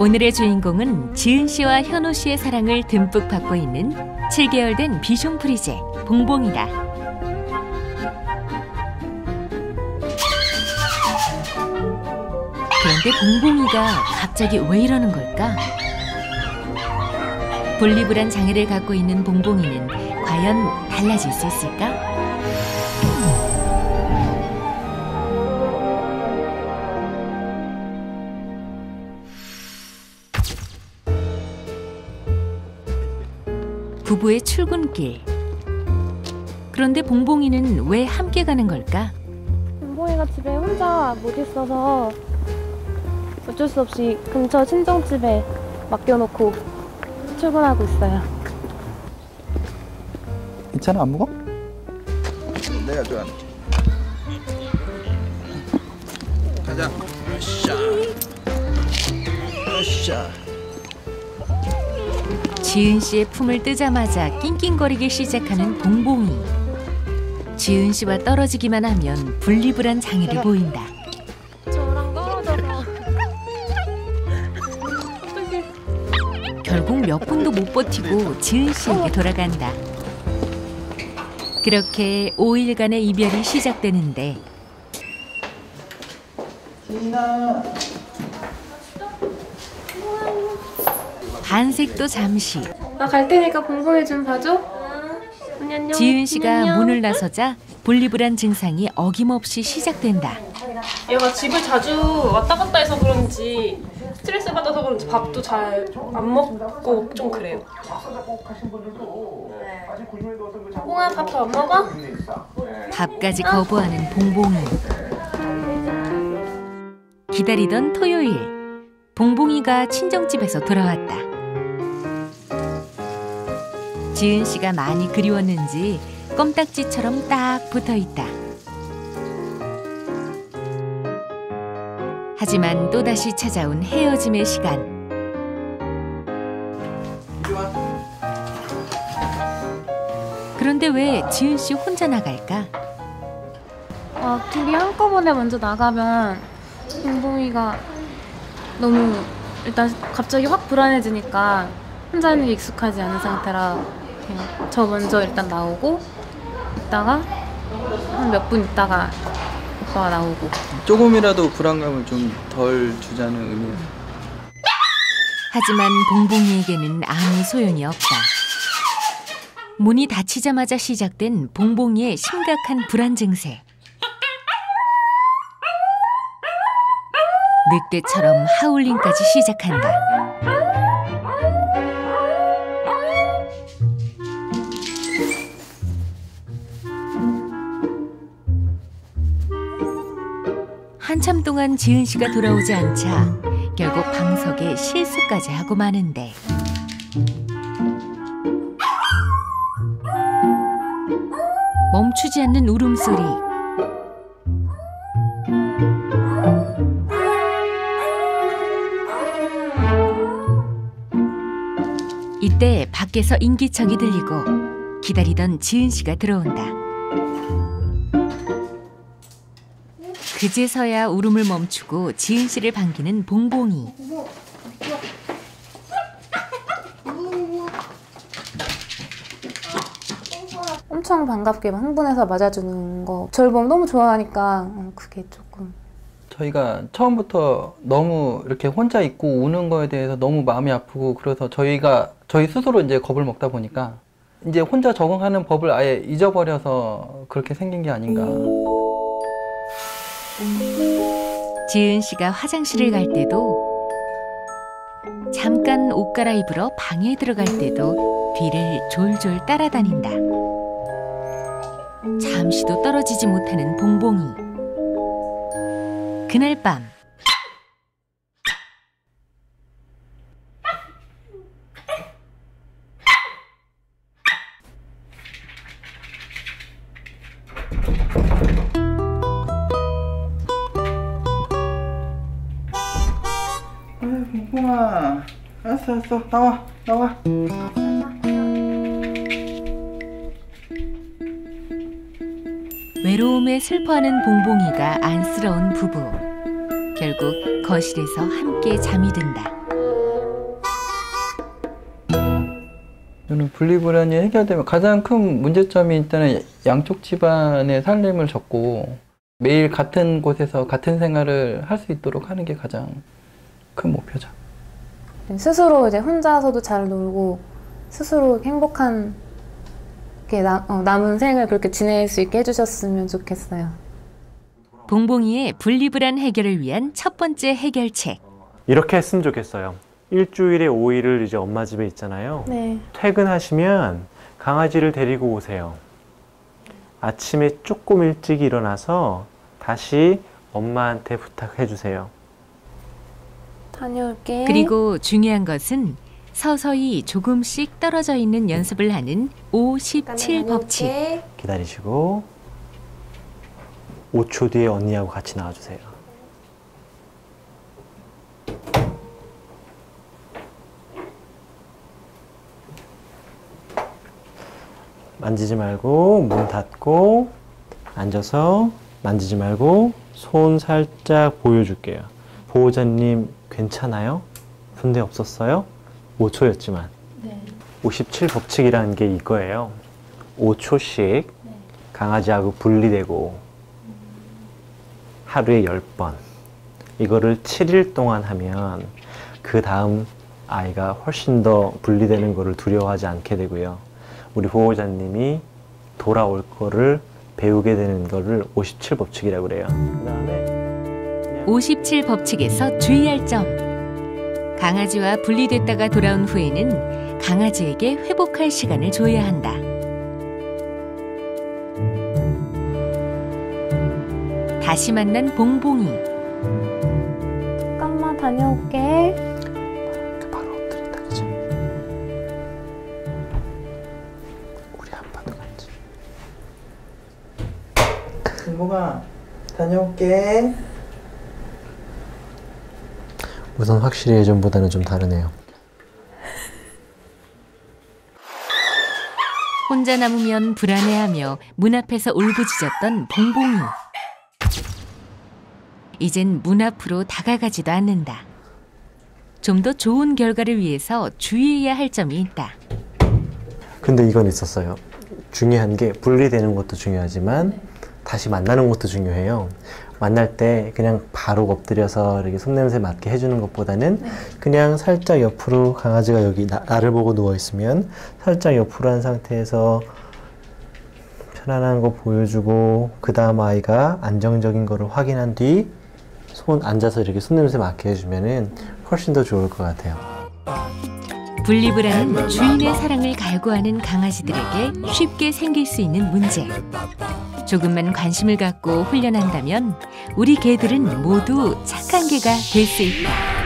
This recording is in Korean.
오늘의 주인공은 지은 씨와 현우 씨의 사랑을 듬뿍 받고 있는 7개월 된 비숑 프리제 봉봉이다. 그런데 봉봉이가 갑자기 왜 이러는 걸까? 분리불안 장애를 갖고 있는 봉봉이는 과연 달라질 수 있을까? 부부의 출근길. 그런데 봉봉이는 왜 함께 가는 걸까? 봉봉이가 집에 혼자 못 있어서 어쩔 수 없이 근처 친정집에 맡겨놓고 출근하고 있어요. 괜찮아 안 무거? 내가 좋아하는 가자 으쌰 으쌰 지은 씨의 품을 뜨자마자 낑낑거리기 시작하는 봉봉이. 지은 씨와 떨어지기만 하면 분리불안 장애를 보인다. 결국 몇 분도 못 버티고 지은 씨에게 돌아간다. 그렇게 5일간의 이별이 시작되는데 반색도 잠시 나갈 테니까 봉봉이 좀 봐줘. 안녕. 지은 씨가 안녕. 문을 나서자 분리불안 증상이 어김없이 시작된다. 얘가 집을 자주 왔다 갔다 해서 그런지 스트레스 받아서 그런지 밥도 잘 안 먹고 좀 그래요. 봉아 밥더안 먹어? 밥까지 거부하는 봉봉이. 기다리던 토요일, 봉봉이가 친정집에서 돌아왔다. 지은 씨가 많이 그리웠는지 껌딱지처럼 딱 붙어 있다. 하지만 또다시 찾아온 헤어짐의 시간. 그런데 왜 지은 씨 혼자 나갈까? 아, 둘이 한꺼번에 먼저 나가면 봉봉이가 너무 일단 갑자기 확 불안해지니까 혼자는 익숙하지 않은 상태라 그냥 저 먼저 일단 나오고 있다가 한 몇 분 있다가 오빠가 나오고 조금이라도 불안감을 좀 덜 주자는 의미에서 하지만 봉봉이에게는 아무 소용이 없다. 문이 닫히자마자 시작된 봉봉이의 심각한 불안 증세. 늑대처럼 하울링까지 시작한다. 한참 동안 지은 씨가 돌아오지 않자 결국 방석에 실수까지 하고 마는데 멈추지 않는 울음소리 이때 밖에서 인기척이 들리고 기다리던 지은 씨가 들어온다. 그제서야 울음을 멈추고 지은 씨를 반기는 봉봉이. 엄청 반갑게 막 흥분해서 맞아주는 거 저를 보면 너무 좋아하니까 음, 그게 조금 저희가 처음부터 너무 이렇게 혼자 있고 우는 거에 대해서 너무 마음이 아프고 그래서 저희가 저희 스스로 이제 겁을 먹다 보니까 이제 혼자 적응하는 법을 아예 잊어버려서 그렇게 생긴 게 아닌가. 지은 씨가 화장실을 갈 때도 잠깐 옷 갈아입으러 방에 들어갈 때도 뒤를 졸졸 따라다닌다. 잠시도 떨어지지 못하는 봉봉이. 그날 밤 알았어 알았어. 나와 나와. 외로움에 슬퍼하는 봉봉이가 안쓰러운 부부. 결국 거실에서 함께 잠이 든다. 저는 분리불안이 해결되면 가장 큰 문제점이 일단은 양쪽 집안의 살림을 적고 매일 같은 곳에서 같은 생활을 할 수 있도록 하는 게 가장 큰 목표죠. 스스로 이제 혼자서도 잘 놀고 스스로 행복한 게 남, 어, 남은 생을 그렇게 지낼 수 있게 해주셨으면 좋겠어요. 봉봉이의 분리불안 해결을 위한 첫 번째 해결책. 이렇게 했으면 좋겠어요. 일주일에 5일을 이제 엄마 집에 있잖아요. 네. 퇴근하시면 강아지를 데리고 오세요. 아침에 조금 일찍 일어나서 다시 엄마한테 부탁해 주세요. 다녀올게. 그리고 중요한 것은 서서히 조금씩 떨어져 있는 연습을 하는 57 법칙. 기다리시고 5초 뒤에 언니하고 같이 나와주세요. 만지지 말고 문 닫고 앉아서 만지지 말고 손 살짝 보여줄게요. 보호자님 괜찮아요? 군대 없었어요? 5초였지만. 57 법칙이라는 게 이거예요. 5초씩 강아지하고 분리되고 하루에 10번. 이거를 7일 동안 하면 그 다음 아이가 훨씬 더 분리되는 거를 두려워하지 않게 되고요. 우리 보호자님이 돌아올 거를 배우게 되는 거를 57 법칙이라고 그래요. 그 다음에 57 법칙에서 주의할 점. 강아지와 분리됐다가 돌아온 후에는 강아지에게 회복할 시간을 줘야 한다. 다시 만난 봉봉이. 잠깐만 다녀올게. 바로 엎드린다 그지? 우리 아빠도 같이 승모가 다녀올게. 우선 확실히 예전보다는 좀 다르네요 혼자 남으면 불안해하며 문 앞에서 울부짖었던 봉봉이. 이젠 문 앞으로 다가가지도 않는다. 좀 더 좋은 결과를 위해서 주의해야 할 점이 있다. 근데 이건 있었어요 중요한 게 분리되는 것도 중요하지만 다시 만나는 것도 중요해요 만날 때 그냥 바로 엎드려서 이렇게 손냄새 맡게 해주는 것보다는 그냥 살짝 옆으로 강아지가 여기 나, 나를 보고 누워 있으면 살짝 옆으로 한 상태에서 편안한 거 보여주고 그 다음 아이가 안정적인 거를 확인한 뒤 손 앉아서 이렇게 손냄새 맡게 해주면은 훨씬 더 좋을 것 같아요. 분리불안은 주인의 사랑을 갈구하는 강아지들에게 쉽게 생길 수 있는 문제. 조금만 관심을 갖고 훈련한다면 우리 개들은 모두 착한 개가 될 수 있다.